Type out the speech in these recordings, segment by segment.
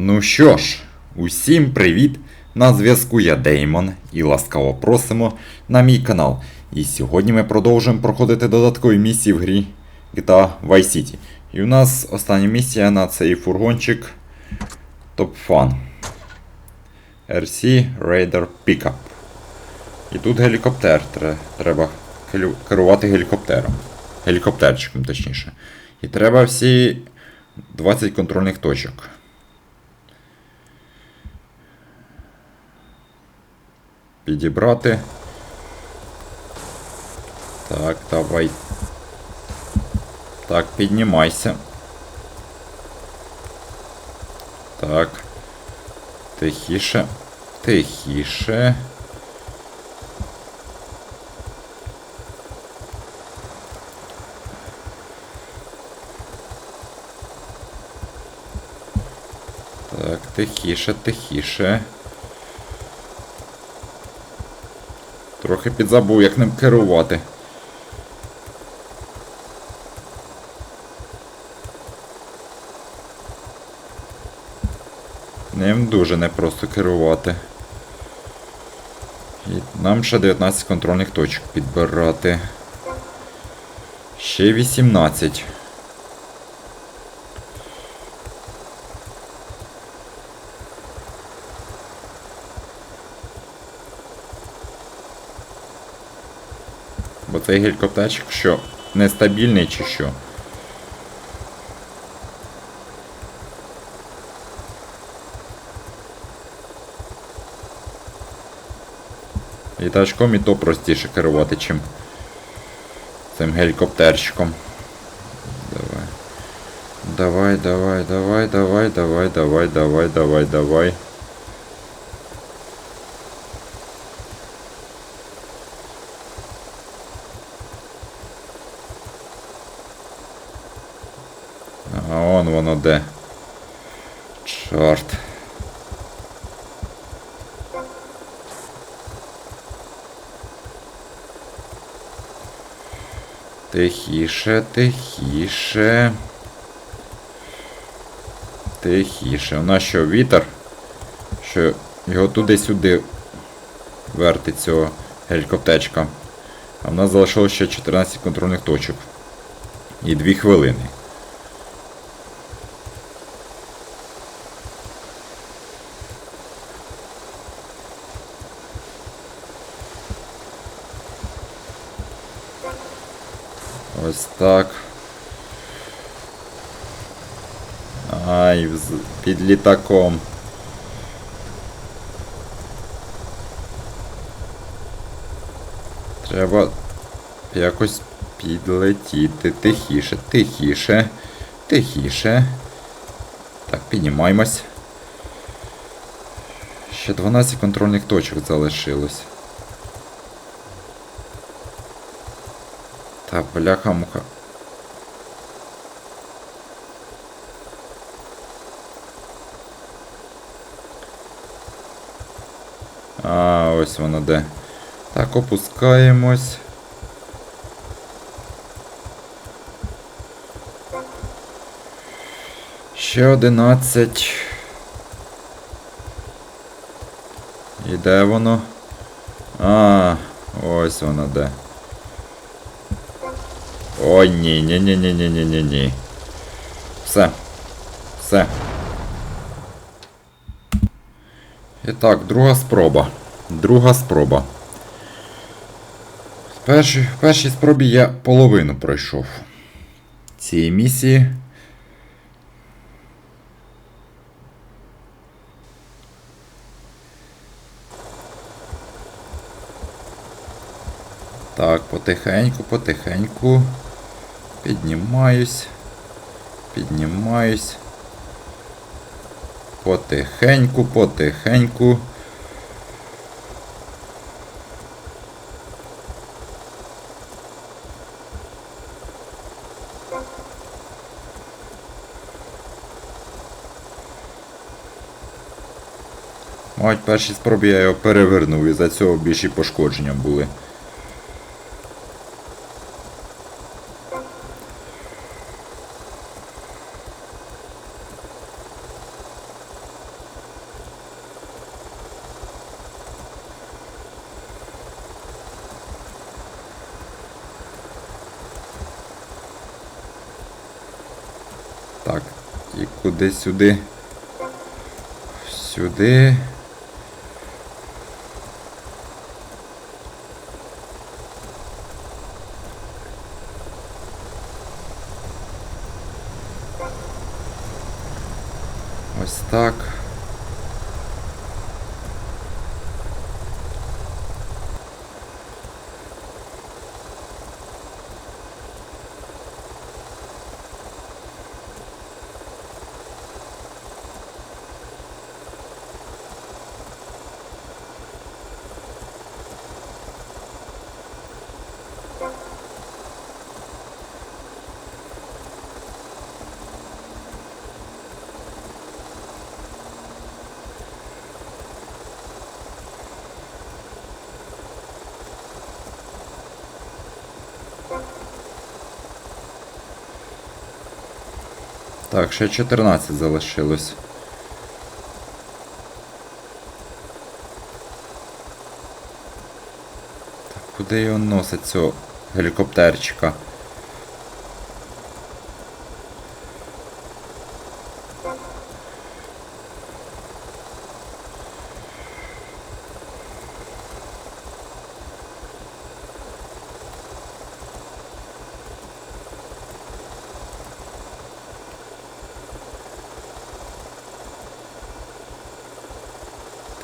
Ну що ж, усім привіт! На зв'язку я Деймон і ласкаво просимо на мій канал. І сьогодні ми продовжуємо проходити додаткові місії в грі GTA Vice City. І у нас остання місія на цей фургончик Top Fun. RC Raider Pickup. І тут гелікоптер. Треба керувати гелікоптером. Гелікоптерчиком, точніше. І треба всі 20 контрольних точок. Підібрати. Так, давай. Так, піднімайся. Так. Тихіше. Тихіше. Так, тихіше, тихіше. Трохи підзабув, як ним керувати. Ним дуже непросто керувати. І нам ще 19 контрольних точок підбирати. Ще 18. Бо цей гелікоптерчик що нестабільний чи що. Літачком і то простіше керувати, чим цим гелікоптерчиком. Давай. Давай, давай, давай, давай, давай, давай, давай, давай. А он воно де. Чорт. Тихіше, тихіше. Тихіше. У нас що, вітер? Що його туди-сюди вертить цього гелікоптечка. А в нас залишилося ще 14 контрольних точок. І 2 хвилини. Ось так. Ай, під літаком. Треба якось підлетіти. Тихіше, тихіше, тихіше. Так, піднімаємось. Ще 12 контрольних точок залишилось. Та бляха муха. А, ось воно де. Так, опускаємось. Ще одинадцять. І де воно? А, ось воно де. О, ні, ні, ні, ні, ні, ні, ні, ні. Все. Все. І так, друга спроба. Друга спроба. В першій, в першій спробі я половину пройшов цієї місії. Так, потихеньку, потихеньку. Піднімаюсь. Піднімаюсь. Потихеньку, потихеньку. Мабуть, перші спробі я його перевернув і за цього більші пошкодження були. Так, і куди сюди? Сюди. Ось так. Так, ще 14 залишилось. Так, куди його носить цього гелікоптерчика?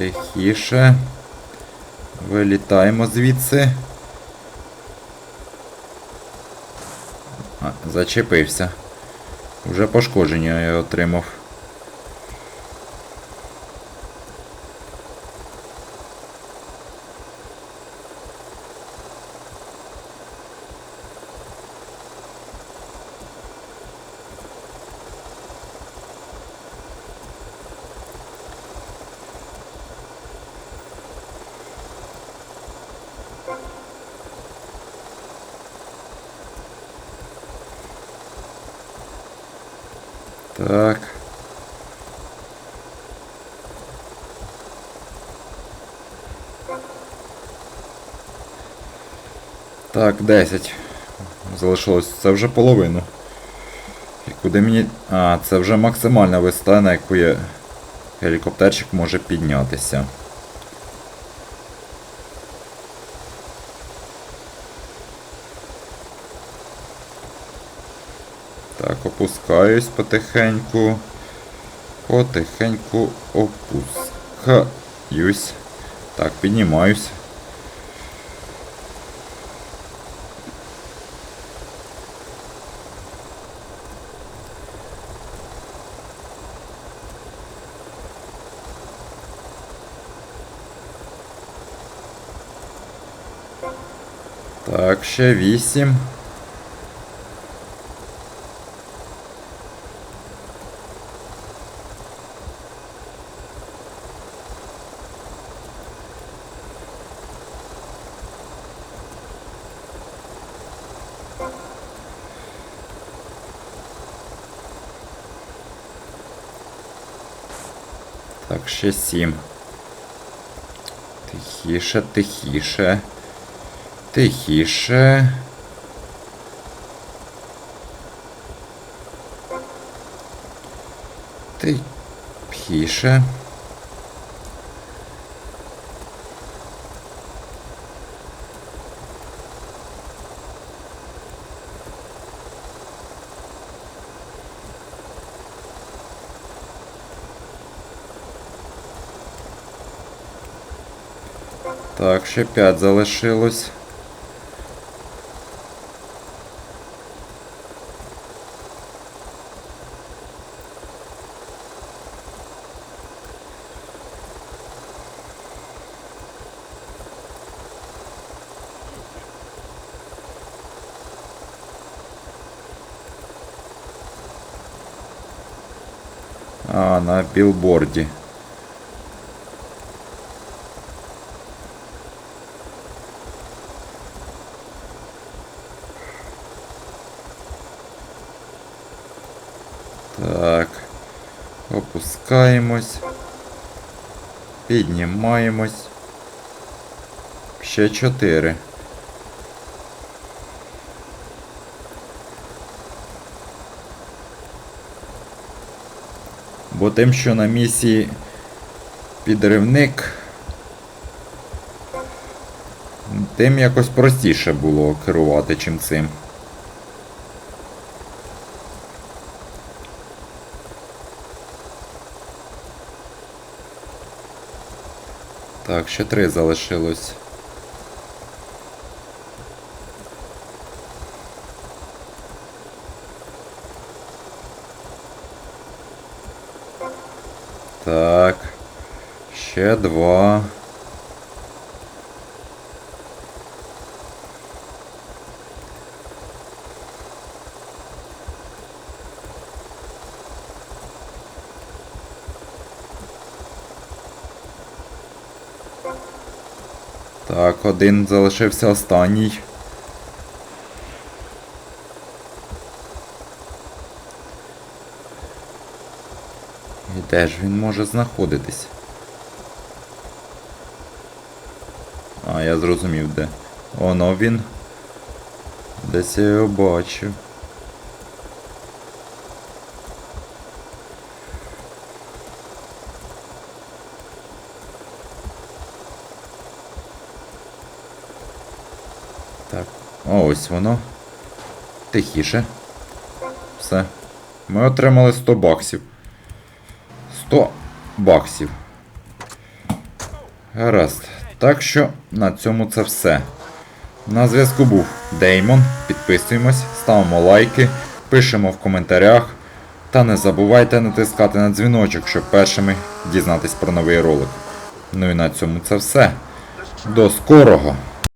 Тихіше. Вилітаємо звідси. А, зачепився. Уже пошкодження я отримав. Так. Так, 10. Залишилось. Це вже половину. І куди мені... А, це вже максимальна висота, на яку я... гелікоптерчик може піднятися. Так, опускаюсь потихеньку. Потихеньку опускаюсь. Так, піднімаюсь. Так, ще вісім. Так, ще сім. Тихіше, тихіше. Тихіше. Тихіше. Так, ще 5 залишилось. А, на білборді. Так. Опускаємось. Піднімаємось. Ще чотири. Бо тим, що на місії підривник, тим якось простіше було керувати, чим цим. Так, ще три залишилось. Так. Ще два. Так, один залишився останній. І де ж він може знаходитись? А, я зрозумів де. Оно він. Десь я його бачив. О, ось воно. Тихіше. Все. Ми отримали 100 баксів. 100 баксів. Гаразд. Так що на цьому це все. На зв'язку був Деймон. Підписуємось, ставимо лайки, пишемо в коментарях. Та не забувайте натискати на дзвіночок, щоб першими дізнатись про новий ролик. Ну і на цьому це все. До скорого!